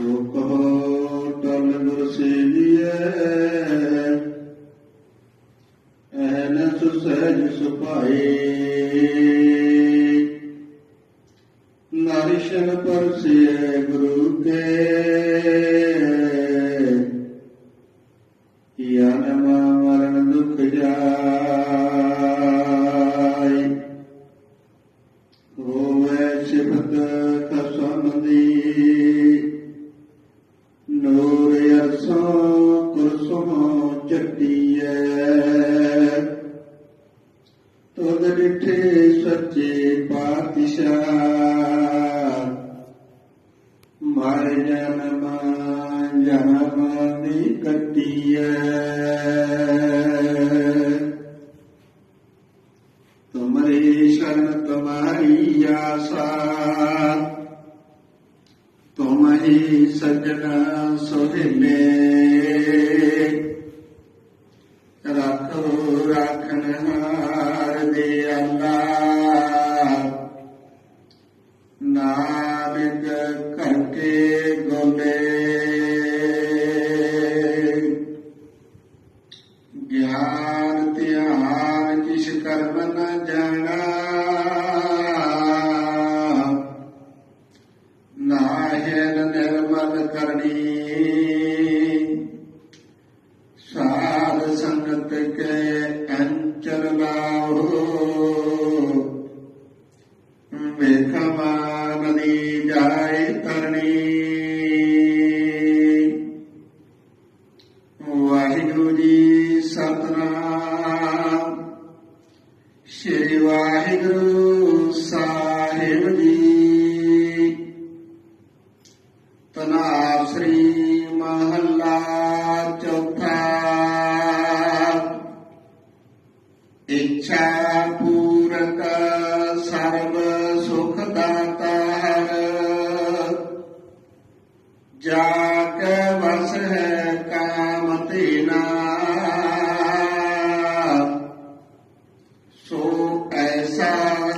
ਸੋ ਕਹੋ ਤਨ ਗੁਰ ਸੇਵੀਐ ਐਨਸ ਸਹਿਜ ਸੁਭਾਏ। ਨਾਰਿਸ਼ਨ ਪਰਸਿਐ ਗੁਰੂ। ਨੂਰ ਅਰਸੋਂ ਕੁਰਸੋਂ ਚੱਟੀਐ। ਤੁਧ ਡਿਠੇ ਸੱਚੇ ਪਾਤਸ਼ਾਹ। ਮਰ ਜਨਮ ਜਨਮ ਦੀ ਕੱਟੀਐ। ਤੁਮਰੀ ਸ਼ਰਨ ਤੁਮਾਰੀ ਆਸਾ। ਤੁਮ ਹੀ ਸਜਣ ਸੁਹਿਲੇ ਰੱਖੋ, ਰਾਖਣ ਹਾਰ ਦੇ ਅੱਲਾ ਨਾਨਕ ਕਰਕੇ ਗੋਲੇ। ਗਿਆਨ, ਧਿਆਨ ਕਿਛ ਕਰਮ ਨਾ ਜਾਣਾ ਨਾਹਿਨ ਨਿਰਮਲ ਕਰਨੀ। ਸਾਧ ਸੰਗਤ ਕੇ ਅੰਚਰ ਲਾਓ ਵੇਖਮਾ ਨਦੀ ਜਾਏ ਤਰਣੀ ਵਾਹਿਗੁਰੂ ਤਨਾਵ ਸ੍ਰੀ ਮਹੱਲਾ ਚੌਥਾ। ਇੱਛਾ ਪੂਰਕ ਸਰਬ ਸੁਖ ਦਾਤਾ ਜਾ ਕੇ ਵਸ ਹੈ ਕਾਮ ਤੀਨਾ। ਸੋ ਐਸਾ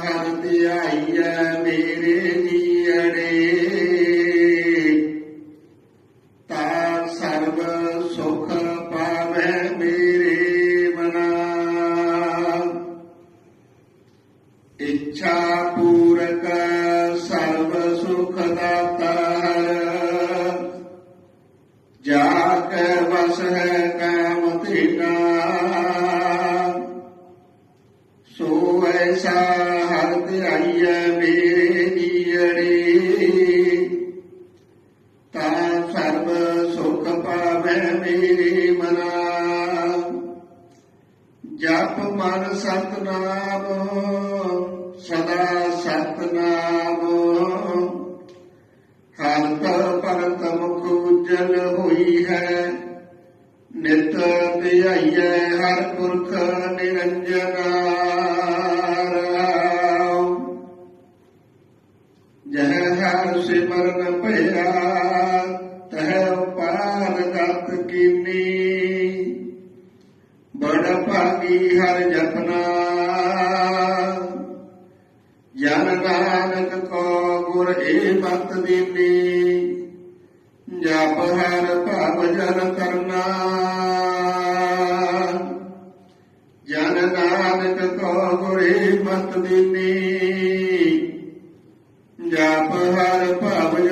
ਸਰਬ ਸੁਖ ਪਾਵੇ ਮੇਰੇ ਮਨਾ। ਇੱਛਾ ਪੂਰਕ ਸਰਬ ਸੁਖ ਦਾਤਾ ਜਾ ਕੇ ਵਸ ਹੈ ਕਾਮ ਤੀਨਾ ਸੋ ਐਸਾ ਹਰ ਧਿਆਈਐ ਮੇਰੇ ਮਨਾ ਜਪ ਮਨ ਸਤਨਾਮ, ਸਦਾ ਸਤਨਾਮ। ਹੰਤ ਪਰਤ ਮੁਖ ਉਜਲ ਹੋਈ ਹੈ, ਨਿਤ ਧਿਆਈਐ ਹਰ ਪੁਰਖ ਨਿਰੰਜਨਾ। ਰਾਮ ਜਹ ਹਰ ਸਿਮਰਨ ਭਇਆ ਤਹ ਪਾਰ ਗਤ ਕੀਨੀ। ਬੜ ਭਾਗੀ ਹਰ ਜਪਨਾ। ਜਨ ਨਾਨਕ ਕੋ ਗੁਰ ਏ ਮਤ ਦੀਨੀ। ਜਪ ਹਰ ਭਵ ਜਨ ਕਰਨਾ। ਜਨ ਨਾਨਕ ਕੋ ਗੁਰ ਏ ਮਤ ਦੀਨੀ। ਜਪ ਹਰ ਭਵ